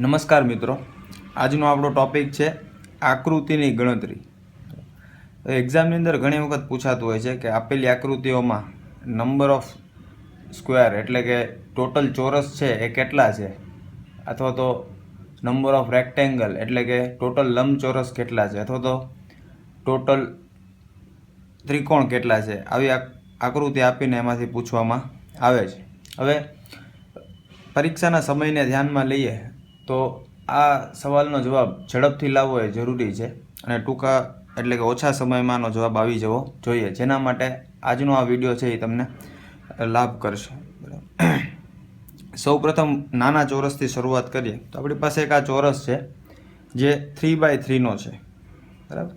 નમસ્કાર મિત્રો. આજનો આપણો ટોપિક છે આકૃતિની ગણતરી. એક્ઝામની અંદર ઘણી વખત પૂછાતું હોય છે કે આપેલી આકૃતિઓમાં નંબર ઓફ સ્ક્વેર એટલે કે ટોટલ ચોરસ છે એ કેટલા છે? અથવા તો નંબર ઓફ રેક્ટેંગલ એટલે કે ટોટલ લંબચોરસ કેટલા છે? અથવા તો ટોટલ ત્રિકોણ કેટલા છે? આવી આક- આકૃતિ આપીને એમાંથી પૂછવામાં આવે છે. હવે પરીક્ષાના સમયને ધ્યાનમાં લઈએ તો આ સવાલનો જવાબ ઝડપથી લાવવો એ જરૂરી છે અને ટૂંકા એટલે કે ઓછા સમયમાં આનો જવાબ આવી જવો જોઈએ. જેના માટે આજનો આ વીડિયો છે એ તમને લાભ કરશે. સૌ પ્રથમ નાના ચોરસથી શરૂઆત કરીએ. તો આપણી પાસે એક આ ચોરસ છે જે થ્રી બાય થ્રીનો છે. બરાબર?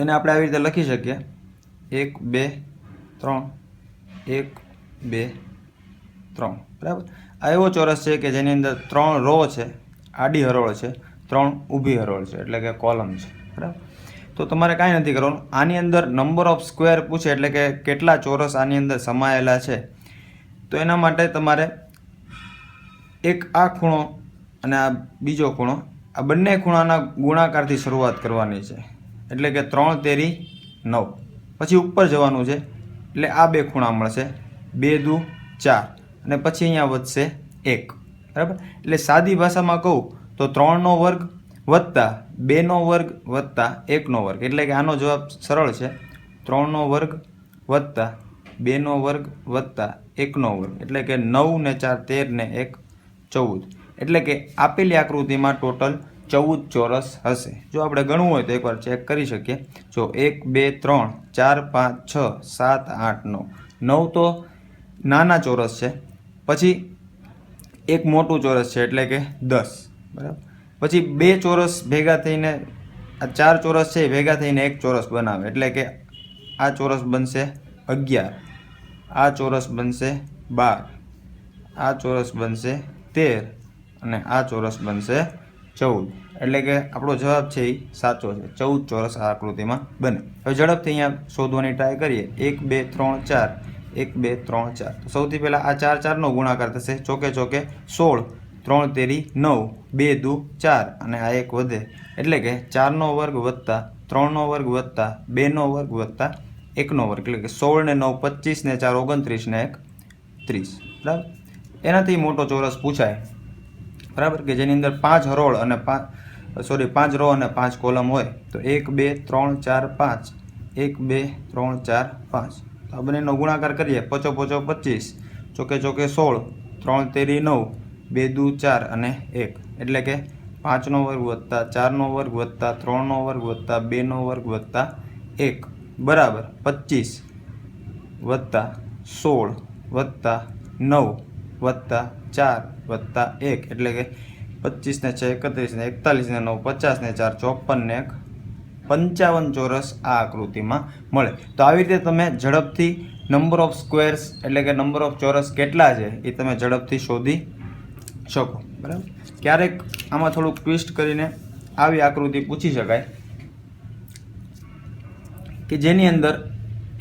એને આપણે આવી રીતે લખી શકીએ. એક, બે, ત્રણ. એક, બે, ત્રણ. બરાબર? આ એવો ચોરસ છે કે જેની અંદર ત્રણ રો છે, આડી હરોળ છે, ત્રણ ઊભી હરોળ છે, એટલે કે કોલમ છે, બરાબર? તો તમારે કાંઈ નથી કરવાનું. આની અંદર નંબર ઓફ સ્ક્વેર પૂછે એટલે કે કેટલા ચોરસ આની અંદર સમાયેલા છે. તો એના માટે તમારે એક આ ખૂણો અને આ બીજો ખૂણો, આ બંને ખૂણાના ગુણાકારથી શરૂઆત કરવાની છે. એટલે કે ત્રણ તેરી નવ. પછી ઉપર જવાનું છે, એટલે આ બે ખૂણા મળશે. બે દુ ચાર. અને પછી અહીંયા વધશે એક. બરાબર? એટલે સાદી ભાષામાં કહું તો ત્રણનો વર્ગ વત્તા બેનો વર્ગ વત્તા એકનો વર્ગ. એટલે કે આનો જવાબ સરળ છે. ત્રણનો વર્ગ વત્તા બેનો વર્ગ વત્તા એકનો વર્ગ. એટલે કે નવ ને ચાર, તેર ને એક, ચૌદ. એટલે કે આપેલી આકૃતિમાં ટોટલ ચૌદ ચોરસ હશે. જો આપણે ગણવું હોય તો એકવાર ચેક કરી શકીએ. જો એક, બે, ત્રણ, ચાર, પાંચ, છ, સાત, આઠ, નવ. નવ તો નાના ચોરસ છે. પછી એક મોટું ચોરસ છે, એટલે કે દસ, બરાબર? પછી બે ચોરસ ભેગા થઈને, આ ચાર ચોરસ છે ભેગા થઈને એક ચોરસ બનાવે, એટલે કે આ ચોરસ બનશે અગિયાર, આ ચોરસ બનશે બાર, આ ચોરસ બનશે તેર અને આ ચોરસ બનશે ચૌદ, એટલે કે આપણો જવાબ છે એ સાચો છે, ચૌદ ચોરસ આ આકૃતિમાં બને. હવે ઝડપથી અહીંયા શોધવાની ટ્રાય કરીએ. એક, બે, ત્રણ, ચાર. એક, બે, ત્રણ, ચાર. તો સૌથી પહેલાં આ ચાર, ચારનો ગુણાકાર થશે. ચોકે ચોકે સોળ. ત્રણ, તેરી, નવ. બે, દુ, ચાર. અને આ એક વધે. એટલે કે ચારનો વર્ગ વત્તા ત્રણનો વર્ગ વત્તા બેનો વર્ગ વત્તા એકનો વર્ગ. એટલે કે સોળ ને નવ પચીસ ને ચાર ઓગણત્રીસ ને એક, ત્રીસ. બરાબર? એનાથી મોટો ચોરસ પૂછાય. બરાબર? કે જેની અંદર પાંચ હરોળ અને પાંચ સોરી, પાંચ રો અને પાંચ કોલમ હોય. તો એક, બે, ત્રણ, ચાર, પાંચ. એક, બે, ત્રણ, ચાર, પાંચ. આ બંનેનો ગુણાકાર કરીએ પચો પચો પચીસ, ચોકે ચોકે સોળ, ત્રણ તેરી નવ, બે દુ ચાર અને એક. એટલે કે પાંચનો વર્ગ વત્તા ચારનો વર્ગ વત્તા ત્રણનો વર્ગ વત્તા બેનો વર્ગ વત્તા એક. બરાબર, પચીસ વત્તા સોળ વત્તા નવ વત્તા ચાર વત્તા એક. એટલે કે પચીસને છ, એકત્રીસને એકતાલીસને નવ પચાસ ને ચાર ચોપન ને એક. પંચાવન ચોરસ આ આકૃતિમાં મળે. તો આવી રીતે તમે ઝડપથી નંબર ઓફ સ્ક્વેર્સ એટલે કે નંબર ઓફ ચોરસ કેટલા છે એ તમે ઝડપથી શોધી શકો. બરાબર? ક્યારેક આમાં થોડુંક ટ્વિસ્ટ કરીને આવી આકૃતિ પૂછી શકાય કે જેની અંદર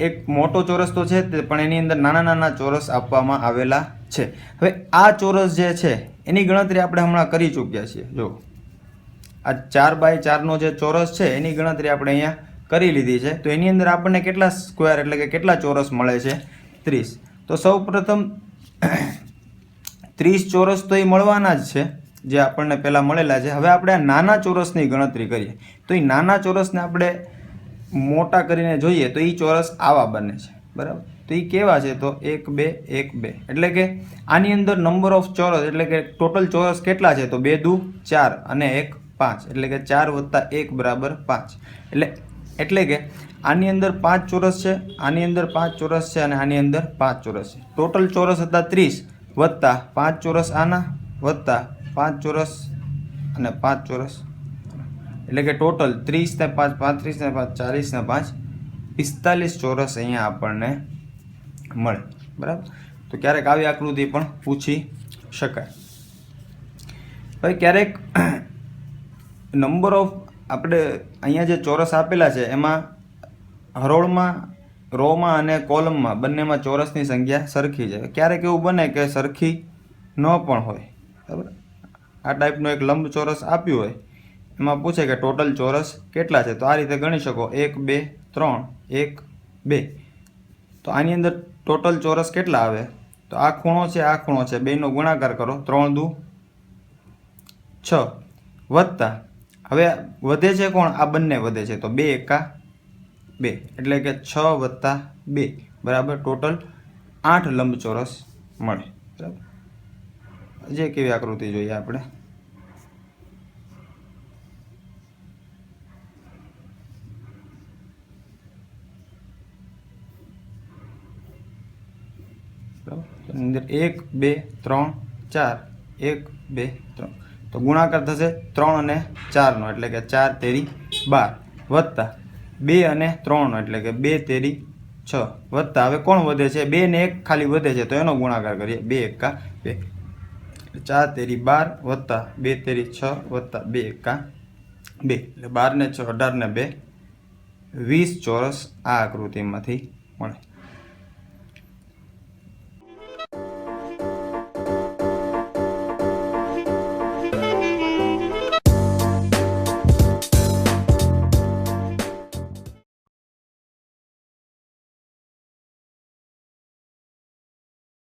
એક મોટો ચોરસ તો છે પણ એની અંદર નાના નાના ચોરસ આપવામાં આવેલા છે. હવે આ ચોરસ જે છે, એની ગણતરી આપણે હમણાં કરી ચૂક્યા છીએ. જો આ ચાર બાય ચારનો જે ચોરસ છે, એની ગણતરી આપણે અહીંયા કરી લીધી છે. તો એની અંદર આપણને કેટલા સ્ક્વેર એટલે કે કેટલા ચોરસ મળે છે? ત્રીસ. તો સૌ પ્રથમ ત્રીસ ચોરસ તો એ મળવાના જ છે, જે આપણને પહેલાં મળેલા છે. હવે આપણે નાના ચોરસની ગણતરી કરીએ. તો એ નાના ચોરસને આપણે મોટા કરીને જોઈએ તો એ ચોરસ આવા બને છે. બરાબર? તો એ કેવા છે? તો એક, બે એક, બે. એટલે કે આની અંદર નંબર ઓફ ચોરસ એટલે કે ટોટલ ચોરસ કેટલા છે? તો બે દુ, ચાર અને એક પાંચ, એટલે કે ચાર વત્તા એક બરાબર પાંચ. એટલે એટલે કે આની અંદર પાંચ ચોરસ છે, આની અંદર પાંચ ચોરસ છે અને આની અંદર પાંચ ચોરસ છે. ટોટલ ચોરસ હતા ત્રીસ, વત્તા પાંચ ચોરસ આના, વત્તા પાંચ ચોરસ અને પાંચ ચોરસ. એટલે કે ટોટલ ત્રીસ ને પાંચ, પાંત્રીસ ને પાંચ, ચાલીસ ને પાંચ, પિસ્તાલીસ ચોરસ અહીંયા આપણને મળે. બરાબર? તો ક્યારેક આવી આકૃતિ પણ પૂછી શકાય. હવે ક્યારેક નંબર ઓફ આપણે અહીંયા જે ચોરસ આપેલા છે, એમાં હરોળમાં, રોમાં અને કોલમમાં બંનેમાં ચોરસની સંખ્યા સરખી છે. ક્યારેક એવું બને કે સરખી ન પણ હોય, બરાબર? આ ટાઈપનો એક લંબ ચોરસ આપ્યું હોય, એમાં પૂછે કે ટોટલ ચોરસ કેટલા છે? તો આ રીતે ગણી શકો. એક, બે, ત્રણ, એક, બે. તો આની અંદર ટોટલ ચોરસ કેટલા આવે? તો આ ખૂણો છે, આ ખૂણો છે. બેનો ગુણાકાર કરો. ત્રણ દુ છ વત્તા હવે વધે છે કોણ? આ બંને વધે છે. તો બે એકા બે. એટલે કે છ વત્તા બે. બરાબર? ટોટલ આઠ લંબચોરસ મળે. બરાબર? જે કેવી આકૃતિ જોઈએ આપણે. એક, બે, ત્રણ, ચાર. એક, બે, ત્રણ. તો ગુણાકાર થશે ત્રણ અને ચારનો, એટલે કે ચાર તેરી બાર વત્તા બે અને ત્રણનો, એટલે કે બે તેરી છ વત્તા. હવે કોણ વધે છે? બે ને એક ખાલી વધે છે, તો એનો ગુણાકાર કરીએ. બે એકા બે. ચાર તેરી બાર વત્તા બે તેરી છ વત્તા બે એકા બે. એટલે બાર ને છ અઢાર ને બે. વીસ ચોરસ આ આકૃતિમાંથી મળે.